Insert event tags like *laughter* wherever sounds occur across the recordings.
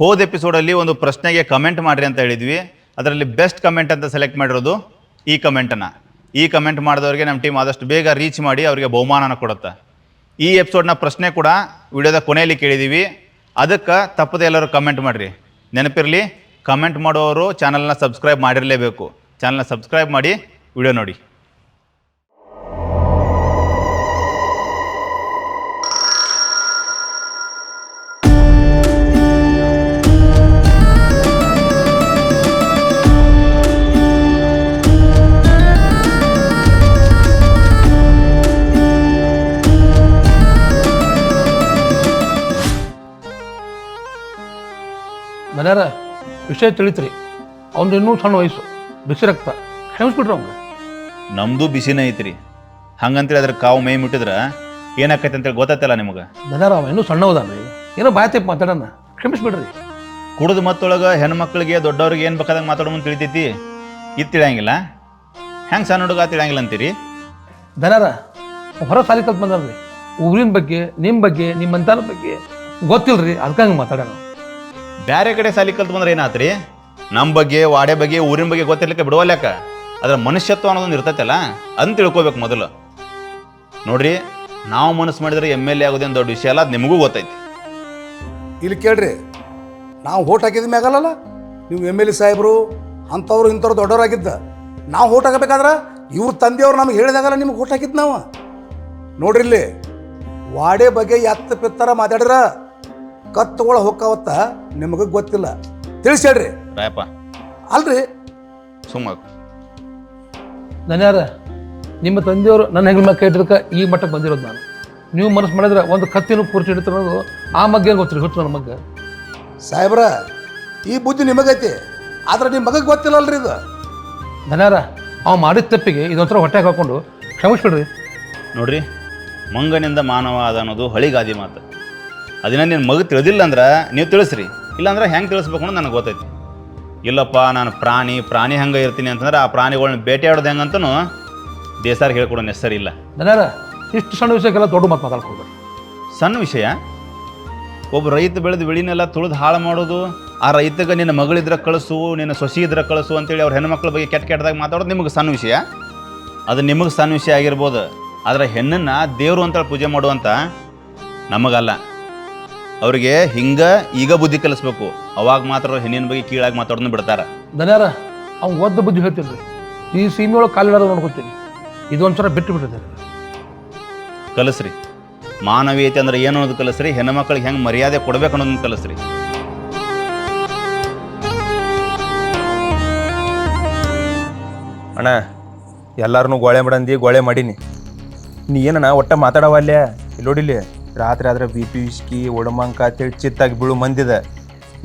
ಹೋದ ಎಪಿಸೋಡಲ್ಲಿ ಒಂದು ಪ್ರಶ್ನೆಗೆ ಕಮೆಂಟ್ ಮಾಡಿರಿ ಅಂತ ಹೇಳಿದ್ವಿ. ಅದರಲ್ಲಿ ಬೆಸ್ಟ್ ಕಮೆಂಟ್ ಅಂತ ಸೆಲೆಕ್ಟ್ ಮಾಡಿರೋದು ಈ ಕಮೆಂಟನ್ನು ಈ ಕಮೆಂಟ್ ಮಾಡಿದವರಿಗೆ ನಮ್ಮ ಟೀಮ್ ಆದಷ್ಟು ಬೇಗ ರೀಚ್ ಮಾಡಿ ಅವರಿಗೆ ಬಹುಮಾನನ ಕೊಡುತ್ತೆ. ಈ ಎಪಿಸೋಡ್ನ ಪ್ರಶ್ನೆ ಕೂಡ ವಿಡಿಯೋದ ಕೊನೆಯಲ್ಲಿ ಕೇಳಿದ್ದೀವಿ ಅದಕ್ಕೆ ತಪ್ಪದೆ ಎಲ್ಲರೂ ಕಮೆಂಟ್ ಮಾಡಿರಿ. ನೆನಪಿರಲಿ ಕಮೆಂಟ್ ಮಾಡುವವರು ಚಾನಲ್ನ ಸಬ್ಸ್ಕ್ರೈಬ್ ಮಾಡಿರಲೇಬೇಕು. ಚಾನಲ್ನ ಸಬ್ಸ್ಕ್ರೈಬ್ ಮಾಡಿ ವಿಡಿಯೋ ನೋಡಿ. ಮನ್ಯಾರ ವಿಷಯ ತಿಳಿತ್ರಿ. ಅವ್ನು ಇನ್ನೂ ಸಣ್ಣ ವಯಸ್ಸು. ಬಿಸಿ ರಕ್ತ. ಕ್ಷಮಿಸ್ಬಿಟ್ರಿ ಅವ್ನು ನಮ್ಮದು ಬಿಸಿನೇ ಐತ್ರಿ. ಹಂಗಂತೇಳಿ ಅದ್ರ ಕಾವು ಮೈ ಮುಟ್ಟಿದ್ರ ಏನಾಕೈತೆ ಅಂತೇಳಿ ಗೊತ್ತಾಯ್ತಲ್ಲ ನಿಮಗೆ. ಮನ್ಯಾರ ಅವ ಇನ್ನೂ ಸಣ್ಣವದಾನ್ರಿ. ಏನೋ ಬಾಯ್ತಪ್ಪ ಮಾತಾಡೋಣ. ಕ್ಷಮಿಸ್ಬಿಡ್ರಿ. ಕುಡಿದ ಮತ್ತೊಳಗೆ ಹೆಣ್ಮಕ್ಳಿಗೆ ದೊಡ್ಡವ್ರಿಗೆ ಏನು ಬೇಕಾದಂಗೆ ಮಾತಾಡೋದು ತಿಳಿತೈತಿ. ಇದು ತಿಳಿಯಂಗಿಲ್ಲ. ಹೆಂಗೆ ಸಣ್ಣ ಹುಡುಗ ತಿಳಿಯಂಗಿಲ್ಲ ಅಂತೀರಿ? ದನಾರ ಹೊರ ಸಾಲಿ ಕಲ್ತು ಬಂದ್ರಿ ಊರಿನ ಬಗ್ಗೆ ನಿಮ್ಮ ಬಗ್ಗೆ ನಿಮ್ಮ ಮಂತಾನ ಬಗ್ಗೆ ಗೊತ್ತಿಲ್ರಿ. ರೀ ಹಂಗೆ ಮಾತಾಡೋಣ. ಬೇರೆ ಕಡೆ ಸಾಲಿ ಕಲ್ತು ಬಂದ್ರೆ ಏನಾತ್ರಿ? ನಮ್ಮ ಬಗ್ಗೆ, ವಾಡೆ ಬಗ್ಗೆ, ಊರಿನ ಬಗ್ಗೆ ಗೊತ್ತಿರ್ಲಿಕ್ಕೆ ಬಿಡುವಲ್ಯಾಕ ಅದ್ರ ಮನುಷ್ಯತ್ವ ಅನ್ನೋದೊಂದು ಇರ್ತೈತಲ್ಲ ಅಂತ ತಿಳ್ಕೊಬೇಕು ಮೊದಲು. ನೋಡ್ರಿ, ನಾವು ಮನಸ್ಸು ಮಾಡಿದ್ರೆ ಎಂ ಎಲ್ ಎ ಆಗೋದೇನು ದೊಡ್ಡ ವಿಷಯ ಅಲ್ಲ, ಅದು ನಿಮಗೂ ಗೊತ್ತೈತಿ. ಇಲ್ಲಿ ಕೇಳ್ರಿ, ನಾವು ಓಟ್ ಹಾಕಿದ ಮ್ಯಾಗಲ್ಲ ನೀವು ಎಂ ಎಲ್ ಎ ಸಾಹೇಬರು, ಅಂಥವ್ರು, ಇಂಥವ್ರು ದೊಡ್ಡವರಾಗಿದ್ದ, ನಾವು ಓಟ್ ಹಾಕಬೇಕಾದ್ರೆ ಇವ್ರ ತಂದೆಯವ್ರು ನಮ್ಗೆ ಹೇಳಿದಾಗಲ್ಲ ನಿಮ್ಗೆ ಓಟ್ ಹಾಕಿದ್ದು ನಾವು. ನೋಡ್ರಿ ಇಲ್ಲಿ, ವಾಡೆ ಬಗ್ಗೆ ಎತ್ತ ಪಿತ್ತರ ಮಾತಾಡಿದ್ರ ಕತ್ತುಗಳ ಹೊಕ್ಕಾವತ್ತ ನಿಮಗೆ ಗೊತ್ತಿಲ್ಲ. ತಿಳಿಸಿ ಹೇಳ್ರಿ. ರಾಯಪ್ಪ. ಅಲ್ರಿ. ಸುಮ್ಮ. ದನ್ಯಾರ ನಿಮ್ಮ ತಂದೆಯವರು ನನ್ನ ಹೆಗಲ ಮೇಲೆ ಕೈ ಇಟ್ಟಿದ್ದಕ್ಕೆ ಈ ಮಟ್ಟಕ್ಕೆ ಬಂದಿರೋದು ನಾನು. ನೀವು ಮನಸ್ಸು ಮಾಡಿದ್ರೆ ಒಂದು ಕತ್ತಿನೂ ಪೂರ್ತಿ ಹಿಡಿತಿರೋದು ಆ ಮಗ್ಗೆ ಗೊತ್ತಿರಿ ಹೊತ್ತು ನನ್ನ ಮಗ್ಗ. ಸಾಹೇಬ್ರ ಈ ಬುದ್ಧಿ ನಿಮಗೈತಿ ಆದ್ರೆ ನಿಮ್ಮ ಮಗಗೆ ಗೊತ್ತಿಲ್ಲಲ್ರಿ ಇದು. ನನ್ಯಾರ ಅವ ಮಾಡಿದ ತಪ್ಪಿಗೆ ಇದೊಂಥರ ಹೊಟ್ಟೆಗೆ ಹಾಕೊಂಡು ಕ್ಷಮಿಸ್ಬಿಡ್ರಿ. ನೋಡ್ರಿ ಮಂಗನಿಂದ ಮಾನವ ಅದ ಅನ್ನೋದು ಹಳಿಗಾದಿ ಮಾತು. ಅದನ್ನ ನಿನ್ನ ಮಗ ತಿಳಿದಿಲ್ಲ ಅಂದ್ರೆ ನೀವು ತಿಳಿಸ್ರಿ. ಇಲ್ಲಾಂದ್ರೆ ಹೆಂಗೆ ತಿಳಿಸ್ಬೇಕು ಅನ್ನೋದು ನನಗೆ ಗೊತ್ತೈತಿ. ಇಲ್ಲಪ್ಪ ನಾನು ಪ್ರಾಣಿ ಪ್ರಾಣಿ ಹಂಗೆ ಇರ್ತೀನಿ ಅಂತಂದ್ರೆ ಆ ಪ್ರಾಣಿಗಳನ್ನ ಬೇಟೆಯಾಡೋದು ಹೆಂಗಂತನೂ ದೇಸಾರಿಗೆ ಹೇಳ್ಕೊಡೋ ನೆಸರಿ ಇಲ್ಲ. ಇಷ್ಟು ಸಣ್ಣ ವಿಷಯಕ್ಕೆಲ್ಲ ದೊಡ್ಡ ಮಾತು ಮಾತಾಡ್ಕೊಳ್ಬೇಕು ಸಣ್ಣ ವಿಷಯ? ಒಬ್ಬ ರೈತ ಬೆಳೆದ ಬೆಳಿನೆಲ್ಲ ತುಳಿದು ಹಾಳು ಮಾಡೋದು ಆ ರೈತಗೆ ನಿನ್ನ ಮಗಳಿದ್ರೆ ಕಳಿಸು ನಿನ್ನ ಸೊಸಿ ಇದ್ರೆ ಕಳಿಸು ಅಂತೇಳಿ ಅವ್ರ ಹೆಣ್ಮಕ್ಳ ಬಗ್ಗೆ ಕೆಟ್ಟ ಕೆಟ್ಟದಾಗ ಮಾತಾಡೋದು ನಿಮಗೆ ಸಣ್ಣ ವಿಷಯ. ಅದು ನಿಮಗೆ ಸಣ್ಣ ವಿಷಯ ಆಗಿರ್ಬೋದು. ಆದರೆ ಹೆಣ್ಣನ್ನು ದೇವರು ಅಂತೇಳಿ ಪೂಜೆ ಮಾಡುವಂಥ ನಮಗಲ್ಲ. ಅವ್ರಿಗೆ ಹಿಂಗ ಈಗ ಬುದ್ಧಿ ಕಲಿಸ್ಬೇಕು. ಅವಾಗ ಮಾತ್ರ ಅವ್ರು ಹೆಣ್ಣಿನ ಬಗ್ಗೆ ಕೀಳಾಗಿ ಮಾತಾಡೋದನ್ನ ಬಿಡ್ತಾರ. ದನ್ಯಾರ ಅವ್ನು ಒದ್ದ ಬುದ್ಧಿ ಹೇಳ್ತೀನಿ ಈ ಸೀಮೆ ಒಳಗೆ ಕಾಲಿಡೋದು ನೋಡ್ಕೊತೀನಿ ಇದೊಂದ್ಸಲ ಬಿಟ್ಟು ಬಿಟ್ಟಿದ್ದಾರೆ ಕಲಿಸ್ರಿ. ಮಾನವೀಯತೆ ಅಂದ್ರೆ ಏನು ಅನ್ನೋದು ಕಲಿಸ್ರಿ ಹೆಣ್ಮಕ್ಳಿಗೆ ಹೆಂಗೆ ಮರ್ಯಾದೆ ಕೊಡ್ಬೇಕು ಅನ್ನೋದನ್ನ ಕಲಿಸ್ರಿ. ಅಣ್ಣ ಎಲ್ಲಾರನು ಗೋಳೆ ಮಾಡಂದಿ ಗೋಳೆ ಮಾಡೀನಿ. ನೀ ಏನಣ್ಣ ಒಟ್ಟ ಮಾತಾಡವಲ್ಲೇ ಇಲ್ಲಿ. ನೋಡಿಲ್ಲಿ ರಾತ್ರಿ ಆದ್ರೆ ಬಿ ಪಿ ಇಸ್ಕಿ ಒಡಮಂಕ ಅಂತೇಳಿ ಚಿತ್ತಾಗಿ ಬೀಳು ಮಂದಿದ.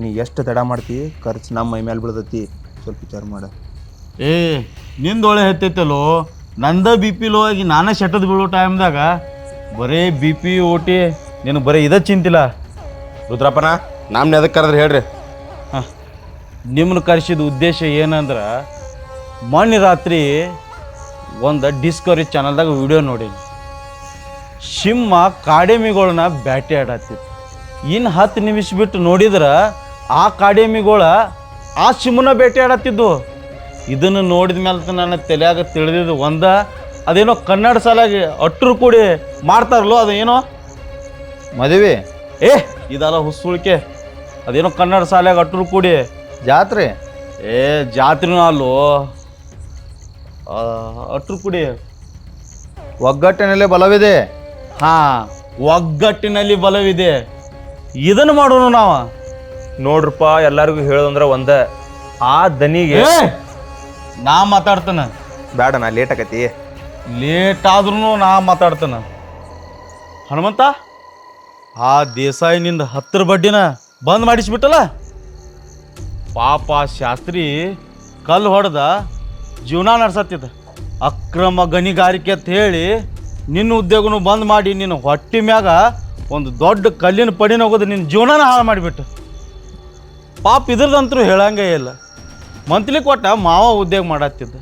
ನೀ ಎಷ್ಟು ತಡ ಮಾಡ್ತಿ? ಖರ್ಚು ನಮ್ಮ ಮೈ ಮೇಲೆ ಬೀಳ್ತೈತಿ. ಸ್ವಲ್ಪ ವಿಚಾರ ಮಾಡ. ಏ ನಿಂದೊಳೆ ಹತ್ತೈತಲ್ಲೋ? ನಂದ ಬಿ ಪಿ ಲೋ ಆಗಿ ನಾನೇ ಶೆಟ್ಟದ್ ಬೀಳೋ ಟೈಮ್ದಾಗ ಬರೀ ಬಿ ಪಿ ಓಟಿ ನಿನಗೆ ಬರೀ ಇದ ಚಿಂತಿಲ್ಲ. ರುದ್ರಪ್ಪನ ನಮ್ನ ಎದಕ್ಕೆ ಕರೆದ್ರೆ ಹೇಳ್ರಿ. ನಿಮ್ಮನ್ನ ಕರೆಸಿದ ಉದ್ದೇಶ ಏನಂದ್ರೆ ಮೊನ್ನೆ ರಾತ್ರಿ ಒಂದು ಡಿಸ್ಕವರಿ ಚಾನಲ್ದಾಗ ವಿಡಿಯೋ ನೋಡೀನಿ. ಸಿಂಹ ಕಾಡೆಮಿಗಳನ್ನ ಬ್ಯಾಟೆ ಆಡತ್ತಿತ್ತು ಇನ್ನು ಹತ್ತು ನಿಮಿಷ ಬಿಟ್ಟು ನೋಡಿದ್ರೆ ಆ ಕಾಡೆಮಿಗಳ ಆ ಸಿಂಹನ ಬೇಟೆ ಆಡತ್ತಿದ್ದು ಇದನ್ನು ನೋಡಿದ ಮೇಲೆ ನನ್ನ ತಲೆಯಾಗ ತಿಳಿದಿದ್ದು ಒಂದ ಅದೇನೋ ಕನ್ನಡ ಸಲಾಗಿ ಅಟ್ರು ಕೂಡಿ ಮಾಡ್ತಾರಲ್ಲೋ ಅದು ಏನೋ? ಮದುವೆ. ಏ ಇದಲ್ಲ ಹುಸುಳಿಕೆ ಅದೇನೋ ಕನ್ನಡ ಶಾಲ್ಯಾಗ ಅಟ್ರು ಕೂಡಿ. ಜಾತ್ರೆ? ಏ ಜಾತ್ರೆನೂ ಅಲ್ಲೋ. ಅಟ್ರು ಕೂಡಿ. ಒಗ್ಗಟ್ಟಿನಲ್ಲೇ ಬಲವಿದೆ. ಹಾ ಒಗ್ಗಟ್ಟಿನಲ್ಲಿ ಬಲವಿದೆ. ಇದನ್ನು ಮಾಡೋಣ ನಾವು? ನೋಡ್ರಪ್ಪ ಎಲ್ಲರಿಗೂ ಹೇಳೋದಂದ್ರ ಒಂದ. ಆ ದನಿಗೆ ಏ ನಾ ಮಾತಾಡ್ತಾನ. ಬೇಡ ನಾ ಲೇಟ್ ಆಕತಿ ಲೇಟ್ ಆದ್ರೂ ನಾ ಮಾತಾಡ್ತಾನ. ಹನುಮಂತ ಆ ದೇಸಾಯಿನಿಂದ ಹತ್ತರ ಬಡ್ಡಿನ ಬಂದ್ ಮಾಡಿಸ್ಬಿಟ್ಟಲ್ಲ? ಪಾಪ ಶಾಸ್ತ್ರಿ ಕಲ್ಲು ಹೊಡೆದ ಜೀವನ ನಡ್ಸತ್ತಿದ್ದ ಅಕ್ರಮ ಗಣಿಗಾರಿಕೆ ಅಂತ ಹೇಳಿ ನಿನ್ನ ಉದ್ಯೋಗನೂ ಬಂದ್ ಮಾಡಿ ನಿನ್ನ ಹೊಟ್ಟಿ ಮ್ಯಾಗ ಒಂದು ದೊಡ್ಡ ಕಲ್ಲಿನ ಪಡಿನ ಹೋಗೋದು ನಿನ್ನ ಜೀವನನ ಹಾಳು ಮಾಡಿಬಿಟ್ಟು. ಪಾಪ ಇದ್ರದಂತರೂ ಹೇಳಂಗೇ ಇಲ್ಲ. ಮಂತ್ಲಿ ಕೊಟ್ಟ ಮಾವ ಉದ್ಯೋಗ ಮಾಡತ್ತಿದ್ದ.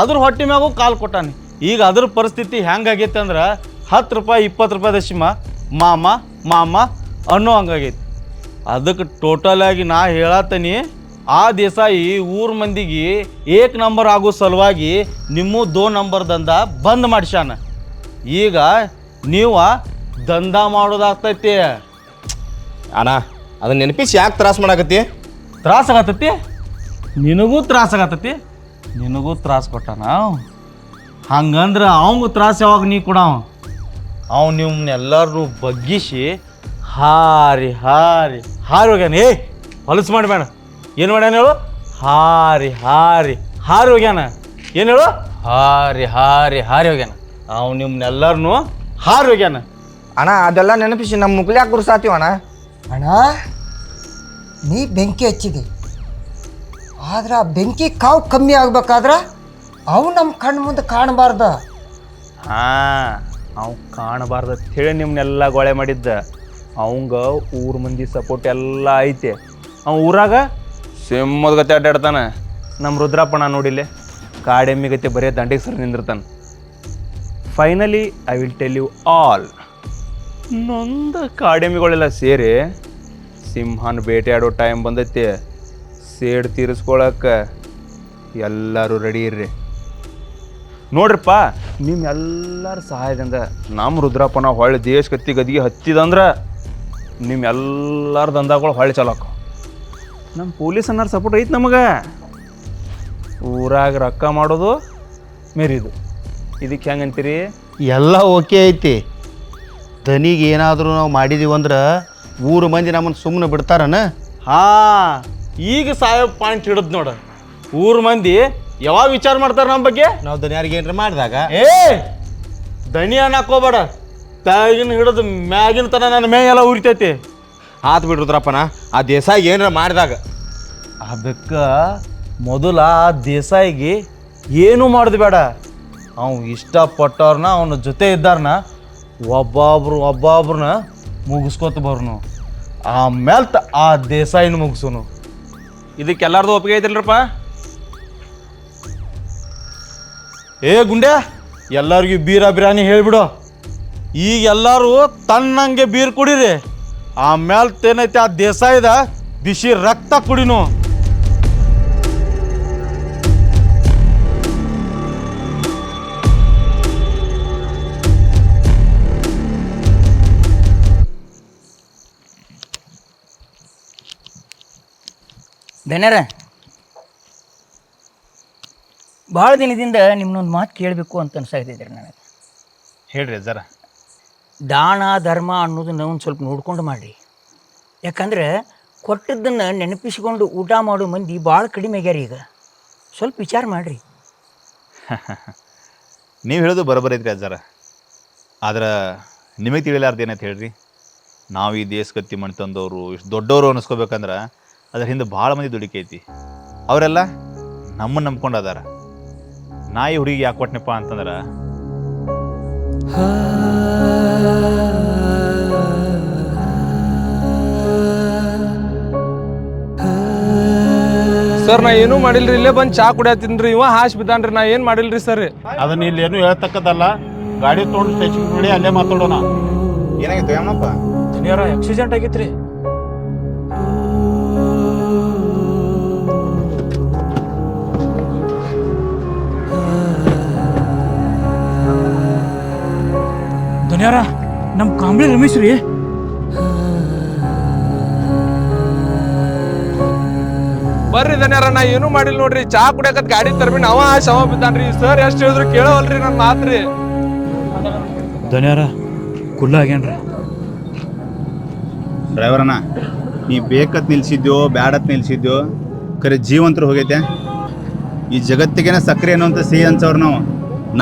ಅದ್ರ ಹೊಟ್ಟೆ ಮ್ಯಾಗೂ ಕಾಲು ಕೊಟ್ಟಾನೆ. ಈಗ ಅದ್ರ ಪರಿಸ್ಥಿತಿ ಹೆಂಗಾಗೈತೆ ಅಂದ್ರೆ ಹತ್ತು ರೂಪಾಯಿ, ಇಪ್ಪತ್ತು ರೂಪಾಯಿ ದಶಮ, ಮಾಮ ಮಾಮ ಅನ್ನೋ ಹಂಗಾಗೈತಿ. ಅದಕ್ಕೆ ಟೋಟಲಾಗಿ ನಾ ಹೇಳತ್ತೀನಿ ಆ ದೇಸಾಯಿ ಊರ ಮಂದಿಗೆ ಏಕ್ ನಂಬರ್ ಆಗೋ ಸಲುವಾಗಿ ನಿಮ್ಮ ದೋ ನಂಬರ್ ದಂದ ಬಂದ್ ಮಾಡಿಸ್ಯಾನ. ಈಗ ನೀವು ದಂಧ ಮಾಡೋದಾಗ್ತೈತಿ. ಅಣ್ಣ ಅದನ್ನ ನೆನಪಿಸಿ ಯಾಕೆ ತ್ರಾಸ ಮಾಡಾಕತ್ತಿ? ತ್ರಾಸ ಆಗತ್ತತಿ? ನಿನಗೂ ತ್ರಾಸ ಆಗತ್ತತಿ? ನಿನಗೂ ತ್ರಾಸ ಕೊಟ್ಟಾನ ಹಂಗಂದ್ರೆ ಅವಂಗೂ ತ್ರಾಸ ಯಾವಾಗ ನೀ ಕೊಡವ? ಅವ್ ನಿಮ್ಮನ್ನೆಲ್ಲರೂ ಬಗ್ಗಿಸಿ ಹಾರಿ ಹಾರಿ ಹಾರಿ ಹೋಗ್ಯಾನ. ಏಯ್ ಹೊಲಸು ಮಾಡಬೇಡ ಏನು ಮಾಡ್ಯಾನ ಹೇಳು? ಹಾರಿ ಹಾರಿ ಹಾರಿ ಹೋಗ್ಯಾನ. ಏನು ಹೇಳು? ಹಾರಿ ಹಾರಿ ಹಾರಿ ಹೋಗ್ಯಾನ. ಅವ್ ನಿಮ್ಮನ್ನೆಲ್ಲರನ್ನು ಹಾರು ಹೋಗ್ಯಾನ. ಅಣ್ಣ ಅದೆಲ್ಲ ನೆನಪಿಸಿ ನಮ್ಮ ಮುಗ್ಲ್ಯಾಕ ಗುರ್ಸಾತೀವ ಅಣ್ಣ. ಅಣ್ಣ ನೀ ಬೆಂಕಿ ಹಚ್ಚಿದಿ. ಆದ್ರೆ ಆ ಬೆಂಕಿ ಕಾವು ಕಮ್ಮಿ ಆಗ್ಬೇಕಾದ್ರೆ ಅವು ನಮ್ಮ ಕಣ್ಣು ಮುಂದೆ ಕಾಣಬಾರ್ದ. ಹಾ ಅವ್ ಕಾಣಬಾರ್ದ ಹೇಳಿ ನಿಮ್ನೆಲ್ಲ ಗೊಳೆ ಮಾಡಿದ್ದ. ಅವಂಗ ಊರ್ ಮಂದಿ ಸಪೋರ್ಟ್ ಎಲ್ಲ ಐತೆ. ಅವ ಊರಾಗ ಸಿಂಹದ ಗತೆ ಅಡ್ಡಾಡ್ತಾನ. ನಮ್ಮ ರುದ್ರಪ್ಪಣ ನೋಡಿಲ್ಲೇ ಕಾಡೆಮ್ಮಿ ಗತೆ ಬರೀ ದಂಡಿಗೆ sir ನಿಂದಿರ್ತಾನ. Finally I will tell you all ನೊಂದ ಕಾಡೆಮಿಗಳೆಲ್ಲ ಸೇರಿ ಸಿಂಹನ ಬೇಟೆಯಾಡೋ ಟೈಮ್ ಬಂದೈತಿ. ಸೇಡ್ ತೀರಿಸ್ಕೊಳಕ್ಕೆ ಎಲ್ಲರೂ ರೆಡಿ ಇರ್ರಿ. ನೋಡ್ರಪ್ಪ ನಿಮ್ಮೆಲ್ಲರ ಸಹಾಯದಿಂದ ನಮ್ಮ ರುದ್ರಪ್ಪನ ಹೊಳ್ಳಿ ದೇಶ ಕತ್ತಿ ಗದಿಗೆ ಹತ್ತಿದಂದ್ರೆ ನಿಮ್ಮೆಲ್ಲರ ದಂಧಗಳು ಹೊಳ್ಳಿ ಚಲೋಕ. ನಮ್ಮ ಪೊಲೀಸ್ ಅನ್ನೋರು ಸಪೋರ್ಟ್ ಐತೆ ನಮಗೆ. ಊರಾಗ ರೊಕ್ಕ ಮಾಡೋದು ಮೇರಿದು. ಇದಕ್ಕೆ ಹೆಂಗಂತೀರಿ? ಎಲ್ಲ ಓಕೆ ಐತಿ. ದನಿಗೆ ಏನಾದರೂ ನಾವು ಮಾಡಿದೀವಿ ಅಂದ್ರೆ ಊರು ಮಂದಿ ನಮ್ಮನ್ನು ಸುಮ್ಮನೆ ಬಿಡ್ತಾರನ? ಹಾ ಈಗ ಸಾಹೇಬ್ ಪಾಯಿಂಟ್ ಹಿಡಿದ್ ನೋಡ. ಊರು ಮಂದಿ ಯಾವಾಗ ವಿಚಾರ ಮಾಡ್ತಾರೆ ನಮ್ಮ ಬಗ್ಗೆ? ನಾವು ದನಿಯಾರಿಗೆ ಏನಾರ ಮಾಡಿದಾಗ? ಏ ದಣಿ ಹಾಕೋಬೇಡ ತಾಗಿನ ಹಿಡಿದು ಮ್ಯಾಗಿನ ತನ ನನ್ನ ಮೇ ಎಲ್ಲ ಉರಿತೈತಿ. ಆತ್ ಬಿಡ್ರುದ್ರಪ್ಪನ ಆ ದೇಸಾಯಿ ಏನಾರ ಮಾಡಿದಾಗ? ಅದಕ್ಕೆ ಮೊದಲ ಆ ದೇಸಾಯಿಗೆ ಏನು ಮಾಡೋದು ಬೇಡ. ಅವ್ ಇಷ್ಟಪಟ್ಟವ್ರನ್ನ ಅವನ ಜೊತೆ ಇದ್ದಾರನ ಒಬ್ಬೊಬ್ರು ಒಬ್ಬೊಬ್ರನ್ನ ಮುಗಿಸ್ಕೊತ ಬರ್ನು. ಆಮೇಲೆ ಆ ದೇಸಾಯಿನ ಮುಗಿಸೋನು. ಇದಕ್ಕೆಲ್ಲಾರ್ದು ಒಪ್ಪಿಗೆ ಐತಿಲ್ರಪ್ಪ? ಏ ಗುಂಡೆ ಎಲ್ಲರಿಗೂ ಬೀರ ಬಿರಿಯಾನಿ ಹೇಳಿಬಿಡು. ಈಗ ಎಲ್ಲರೂ ತನ್ನಂಗೆ ಬೀರ್ ಕುಡೀರಿ. ಆಮೇಲೆ ಏನೈತೆ ಆ ದೇಸಾಯಿದ ಬಿಸಿ ರಕ್ತ ಕುಡಿನು. ಧನ್ಯರ ಭಾಳ ದಿನದಿಂದ ನಿಮ್ಮನ್ನೊಂದು ಮಾತು ಕೇಳಬೇಕು ಅಂತ ಅನ್ಸಾಯ್ತಿದ್ರಿ ನನಗೆ. ಹೇಳ್ರಿ ಜರ. ದಾನ ಧರ್ಮ ಅನ್ನೋದನ್ನ ಒಂದು ಸ್ವಲ್ಪ ನೋಡ್ಕೊಂಡು ಮಾಡಿರಿ. ಯಾಕಂದ್ರೆ ಕೊಟ್ಟದ್ದನ್ನು ನೆನಪಿಸಿಕೊಂಡು ಊಟ ಮಾಡೋ ಮಂದಿ ಭಾಳ ಕಡಿಮೆ ಆಗ್ಯಾರ ಈಗ. ಸ್ವಲ್ಪ ವಿಚಾರ ಮಾಡಿರಿ. *laughs* ನೀವು ಹೇಳೋದು ಬರೋಬರ್ ಐತ್ರಿ ಅಜ್ಜಾರ. ಆದ್ರೆ ನಿಮಗೆ ತಿಳಿಲಾರ್ದೇನಂತ ಹೇಳ್ರಿ? ನಾವು ಈ ದೇಶ ಗತ್ತಿ ಮನೆ ತಂದವರು ಇಷ್ಟು ದೊಡ್ಡವರು ಅನ್ನಿಸ್ಕೋಬೇಕಂದ್ರೆ ಅದ್ರ ಹಿಂದೆ ಭಾಳ ಮಂದಿ ದುಡಿಕೆ ಐತಿ. ಅವರೆಲ್ಲ ನಮ್ಮನ್ನು ನಂಬ್ಕೊಂಡು ಅದಾರ. ನಾಯಿ ಹುಡುಗಿ ಯಾಕೆ ಕೊಟ್ಟನಪ್ಪ ಅಂತಂದ್ರೆ ಸರ್ ನಾ ಏನೂ ಮಾಡಿಲ್ರಿ ಇಲ್ಲೇ ಬಂದು ಚಾ ಕುಡಿಯತ್ತೀನ್ರಿ ಇವ ಹಾಶ್ ಬಿದ್ದಾನ್ರಿ ನಾ ಏನು ಮಾಡಿಲ್ರಿ ಸರ್? ಅದನ್ನ ಇಲ್ಲಿ ಏನು ಹೇಳ್ತಕ್ಕದಲ್ಲ ಗಾಡಿ ತೊಗೊಂಡು ಸ್ಟೇಷನ್ ನೋಡಿ ಅಲ್ಲೇ ಮಾತಾಡೋಣ. ಏನಾಗಿತ್ತು ಏನಪ್ಪ ಆಕ್ಸಿಡೆಂಟ್ ಆಗೈತ್ರಿ? ಧನ್ಯರ ನಮ್ಮ ಕಾಂಬ್ಳಿ ರಮೇಶ್ ರೀ. ಬರ್ರಿ ಧನ್ಯಾರ ನಾ ಏನು ಮಾಡಿಲ್ಲ ನೋಡ್ರಿ. ಚಾ ಕುಡಿಯಕತ್ ಗಾಡಿ ತರ್ಬಿ ಅವ ಶವ ಬಿದ್ದಾನ್ರಿ. ಸರ್ ಎಷ್ಟು ಹೇಳಿದ್ರು ಕೇಳವಲ್ರಿ ನನ್ನ ಮಾತ್ರಿ. ಧನ್ಯಾರ ಕುಲ್ಲ ಆಗ್ಯಾನ್ರ. ಡ್ರೈವರನ ನೀ ಬೇಕತ್ ನಿಲ್ಸಿದ್ಯೋ ಬ್ಯಾಡತ್ ನಿಲ್ಸಿದ್ಯೋ ಕರೆ ಜೀವಂತರು ಹೋಗೈತೆ. ಈ ಜಗತ್ತಿಗೆನ ಸಕ್ರೆ ಅನ್ನೋಂಥ ಸಿಹಿ ಅನ್ಸವ್ರು ನಾವು.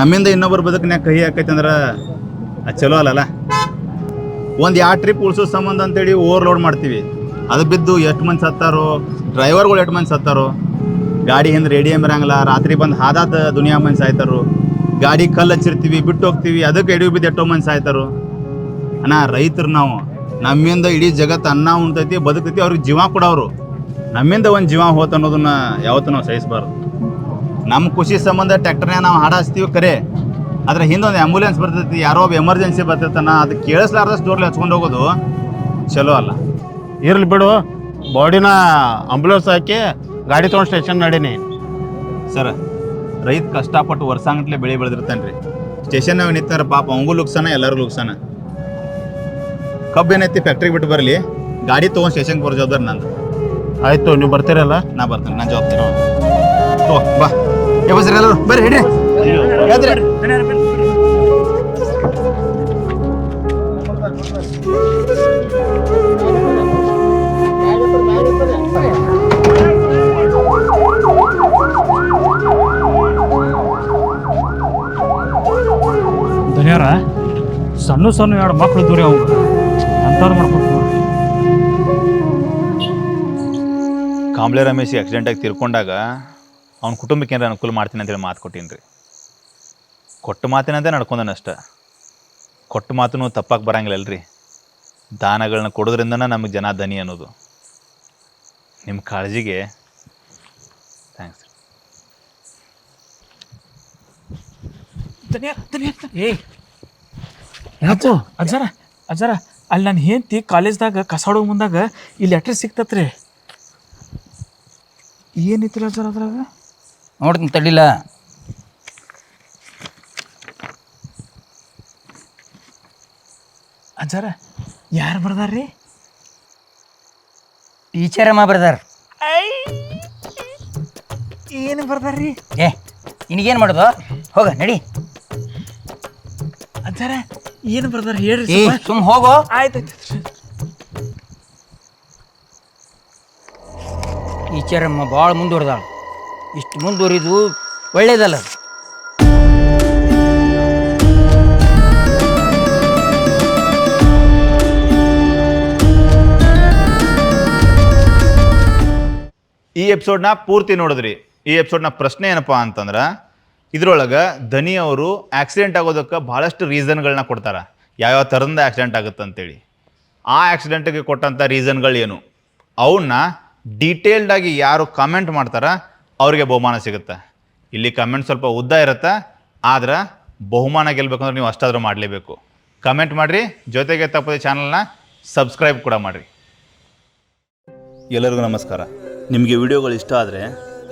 ನಮ್ಮಿಂದ ಇನ್ನೊಬ್ಬರ ಬದುಕನ್ಯಾಗ ಕಹಿ ಹಾಕೈತೆ ಅಂದ್ರೆ ಅದು ಚಲೋ ಅಲ್ಲಲ್ಲ? ಒಂದು ಯಾವ ಟ್ರಿಪ್ ಉಳಿಸೋ ಸಂಬಂಧ ಅಂತೇಳಿ ಓವರ್ಲೋಡ್ ಮಾಡ್ತೀವಿ. ಅದು ಬಿದ್ದು ಎಷ್ಟು ಮಂದಿ ಸತ್ತಾರೋ ಡ್ರೈವರ್ಗಳು ಎಷ್ಟು ಮಂದಿ ಸತ್ತಾರೋ, ಗಾಡಿ ಹಿಂದೆ ರೇಡಿಯಂ ಇರಂಗಿಲ್ಲ ರಾತ್ರಿ ಬಂದು ಹಾದಾದ ದುನಿಯಾ ಮಂದಿ ಸಾಯ್ತಾರೋ, ಗಾಡಿ ಕಲ್ಲು ಹಚ್ಚಿರ್ತೀವಿ, ಬಿಟ್ಟು ಹೋಗ್ತೀವಿ, ಅದಕ್ಕೆ ಎಡಿ ಬಿದ್ದು ಎಷ್ಟೋ ಮಂದಿ ಸಾಯ್ತಾರೋ. ಅಣ್ಣ, ರೈತರು ನಾವು. ನಮ್ಮಿಂದ ಇಡೀ ಜಗತ್ತು ಅನ್ನ ಉಣ್ತೈತಿ, ಬದುಕೈತಿ, ಅವ್ರಿಗೆ ಜೀವ ಕೊಡೋರು. ನಮ್ಮಿಂದ ಒಂದು ಜೀವ ಹೋತ ಅನ್ನೋದನ್ನ ಯಾವತ್ತೂ ನಾವು ಸಹಿಸಬಾರ್ದು. ನಮ್ಮ ಖುಷಿ ಸಂಬಂಧ ಟ್ಯಾಕ್ಟರ್ನ ನಾವು ಹಾಡಾಸ್ತೀವಿ ಕರೆ. ಅದ್ರ ಹಿಂದೊಂದು ಒಂದು ಆ್ಯಂಬುಲೆನ್ಸ್ ಬರ್ತೈತಿ ಯಾರೋ ಒಬ್ಬ ಎಮರ್ಜೆನ್ಸಿ ಬರ್ತೈತನ ಅದು ಕೇಳಿಸ್ಲಾರ್ದಷ್ಟು ಡೋರ್ಲಿ ಹಚ್ಕೊಂಡು ಹೋಗೋದು ಚಲೋ ಅಲ್ಲ. ಇರ್ಲಿ ಬಿಡು ಬಾಡಿನ ಆಂಬುಲೆನ್ಸ್ ಹಾಕಿ ಗಾಡಿ ತೊಗೊಂಡು ಸ್ಟೇಷನ್ ನಡೀನಿ. ಸರ್ ರೈತ ಕಷ್ಟಪಟ್ಟು ವರ್ಷಾಂಗಟ್ಲೆ ಬೆಳೆ ಬೆಳೆದಿರ್ತಾನೆ ರೀ ಸ್ಟೇಷನ್ನಾಗ ನಿಂತಾರ ಪಾಪ ಅವಂಗೂ ಲುಕ್ಸಾನ ಎಲ್ಲರಿಗೂ ಲುಕ್ಸಾನ ಕಬ್ಬು ಏನೈತಿ ಫ್ಯಾಕ್ಟ್ರಿಗೆ ಬಿಟ್ಟು ಬರಲಿ ಗಾಡಿ ತೊಗೊಂಡು ಸ್ಟೇಷನ್ಗೆ ಬರೋ ಜವಾಬ್ದಾರಿ ನಂದು. ಆಯಿತು ನೀವು ಬರ್ತೀರಲ್ಲ ನಾ ಬರ್ತೀನಿ ನಾನು ಜವಾಬ್ದಾರಿ ಓ ಬಾ. ಏ ಬಸ್ರಿ ಎಲ್ಲರೂ ಬರ್ರಿ ಹಿಡ್ರಿ. ಸಣ್ಣ ಸಣ್ಣ ಎರಡು ಮಕ್ಳು ದೂರಿ ಅವ್ರು ಅಂಥವ್ರು ಮಾಡ್ಬೇಕು ನೋಡ್ರಿ ಕಾಂಬ್ಳೆ ರಮೇಶ್ ಆಕ್ಸಿಡೆಂಟಾಗಿ ತಿರ್ಕೊಂಡಾಗ ಅವ್ನ ಕುಟುಂಬಕ್ಕೆ ಏನಾರ ಅನುಕೂಲ ಮಾಡ್ತೀನಿ ಅಂತೇಳಿ ಮಾತು ಕೊಟ್ಟೀನಿ ರೀ ಕೊಟ್ಟ ಮಾತಿನಂತೆ ನಡ್ಕೊಂಡನಷ್ಟ ಕೊಟ್ಟ ಮಾತನ್ನು ತಪ್ಪಾಗಿ ಬರಂಗಿಲ್ಲಲ್ರಿ ದಾನಗಳನ್ನ ಕೊಡೋದ್ರಿಂದನೇ ನಮಗೆ ಜನ ದನಿ ಅನ್ನೋದು. ನಿಮ್ಮ ಕಾಳಜಿಗೆ ಥ್ಯಾಂಕ್ಸ್ ಏ ಯಾಕೋ? ಅಜ್ಜಾರ ಅಜ್ಜಾರ ಅಲ್ಲಿ ನನ್ನ ಹೆಂಡತಿ ಕಾಲೇಜ್ದಾಗ ಕಸಾಡೋ ಮುಂದಾಗ ಈ ಲೆಟ್ರ್ ಸಿಕ್ತತ್ರಿ. ಏನಿತ್ತು ಅಜ್ಜಾರ ಅದ್ರಾಗ? ನೋಡ್ತೀನಿ ತಡಿಲ್ಲ ಅಜ್ಜಾರ ಯಾರು ಬರ್ದಾರ್ರಿ ಟೀಚರ್ ಅಮ್ಮ ಬರ್ದಾರ. ಏನು ಬರ್ದಾರ್ರಿ ಏ ನಿನಗೇನು ಮಾಡೋದು? ಹೋಗ ನಡಿ. ಅಜ್ಜಾರ ಏನು ಬರ್ದಾರ ಹೇಳ್ರಿ ಏ ಸುಮ್ ಹೋಗೋ. ಆಯ್ತು ಈಚರಮ್ಮ ಭಾಳ ಮುಂದುವರೆದಾಳ. ಇಷ್ಟು ಮುಂದುವರಿದು ಒಳ್ಳೇದಲ್ಲ. ಈ ಎಪಿಸೋಡ್ನ ಪೂರ್ತಿ ನೋಡಿದ್ರಿ. ಈ ಎಪಿಸೋಡ್ನ ಪ್ರಶ್ನೆ ಏನಪ್ಪ ಅಂತಂದ್ರೆ ಇದ್ರೊಳಗೆ ಧನಿ ಅವರು ಆಕ್ಸಿಡೆಂಟ್ ಆಗೋದಕ್ಕೆ ಭಾಳಷ್ಟು ರೀಸನ್ಗಳನ್ನ ಕೊಡ್ತಾರೆ. ಯಾವ್ಯಾವ ಥರದ ಆಕ್ಸಿಡೆಂಟ್ ಆಗುತ್ತೆ ಅಂತೇಳಿ. ಆ ಆಕ್ಸಿಡೆಂಟಿಗೆ ಕೊಟ್ಟಂಥ ರೀಸನ್ಗಳು ಏನು? ಅವನ್ನ ಡೀಟೇಲ್ಡಾಗಿ ಯಾರು ಕಮೆಂಟ್ ಮಾಡ್ತಾರ, ಅವ್ರಿಗೆ ಬಹುಮಾನ ಸಿಗುತ್ತೆ. ಇಲ್ಲಿ ಕಮೆಂಟ್ ಸ್ವಲ್ಪ ಉದ್ದ ಇರುತ್ತೆ, ಆದ್ರೆ ಬಹುಮಾನ ಗೆಲ್ಲಬೇಕಂದ್ರೆ ನೀವು ಅಷ್ಟಾದರೂ ಮಾಡಲೇಬೇಕು. ಕಮೆಂಟ್ ಮಾಡಿರಿ, ಜೊತೆಗೆ ತಪ್ಪದೆ ಚಾನಲ್ನ ಸಬ್ಸ್ಕ್ರೈಬ್ ಕೂಡ ಮಾಡಿರಿ. ಎಲ್ಲರಿಗೂ ನಮಸ್ಕಾರ. ನಿಮಗೆ ವಿಡಿಯೋಗಳು ಇಷ್ಟ ಆದರೆ